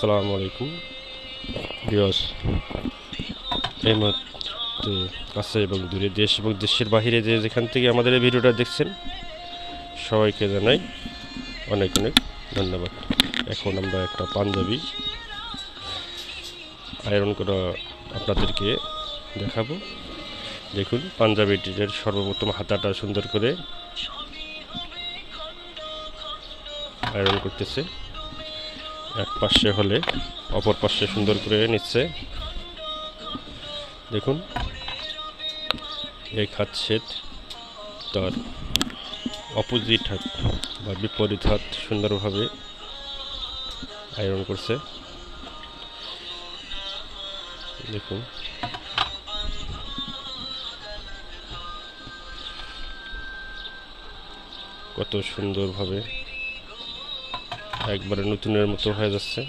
আসসালামু আলাইকুম। বিয়স এই মুহূর্তে কাছে এবং দূরে দেশ এবং দেশের বাহিরে যে যেখান থেকে আমাদের এই ভিডিওটা দেখছেন, সবাইকে জানাই অনেক অনেক ধন্যবাদ। এখন আমরা একটা পাঞ্জাবি আয়রন করা আপনাদেরকে দেখাবো। দেখুন, পাঞ্জাবিটির সর্বপ্রথম হাতাটা সুন্দর করে আয়রন করতেছে। এক পাশে হলে, অপর পাশে সুন্দর করে নিচ্ছে। দেখুন হাত সেট তার অপোজিট হাত বা বিপরীত হাত সুন্দরভাবে আয়রন করছে। দেখুন, কত সুন্দরভাবে একবারে নতুনের মতো হয়ে যাচ্ছে।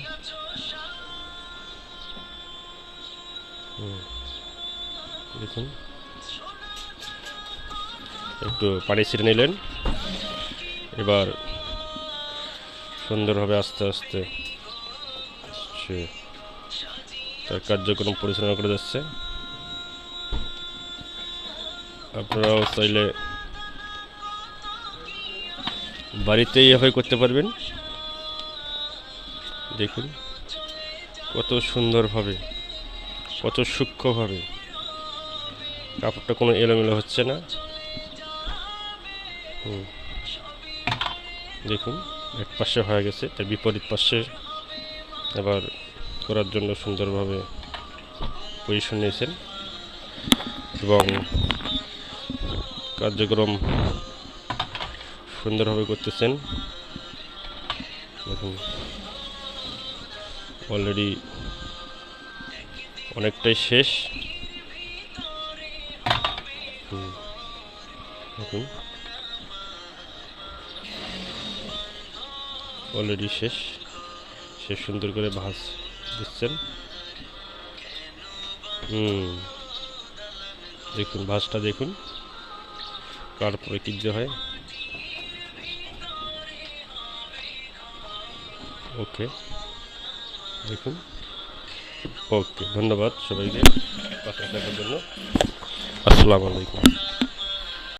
দেখুন। একটু পানি ছিঁড়ে নিলেন। এবার সুন্দরভাবে আস্তে আস্তে সে তার কার্যক্রম পরিচালনা করে যাচ্ছে। আপনারাও চাইলে বাড়িতেই এভাবে করতে পারবেন। দেখুন, কত সুন্দরভাবে, কত সূক্ষ্মভাবে কাপড়টা কোনো এলোমেলো হচ্ছে না। হুম। দেখুন, এক পাশে হয়ে গেছে, তার বিপরীত পাশে এবার করার জন্য সুন্দরভাবে পজিশন নিয়েছেন এবং কার্যক্রম সুন্দরভাবে করতেছেন। দেখুন। অলরেডি অনেকটাই শেষ। অলরেডি শেষ। সে সুন্দর করে ভাজ দিচ্ছেন। হুম, দেখুন, ভাজটা দেখুন। কার পরে কি যে হয়? ওকে দেখুন। ওকে ধন্যবাদ সবাইকে। কথা দেখার জন্য। আসসালামু আলাইকুম।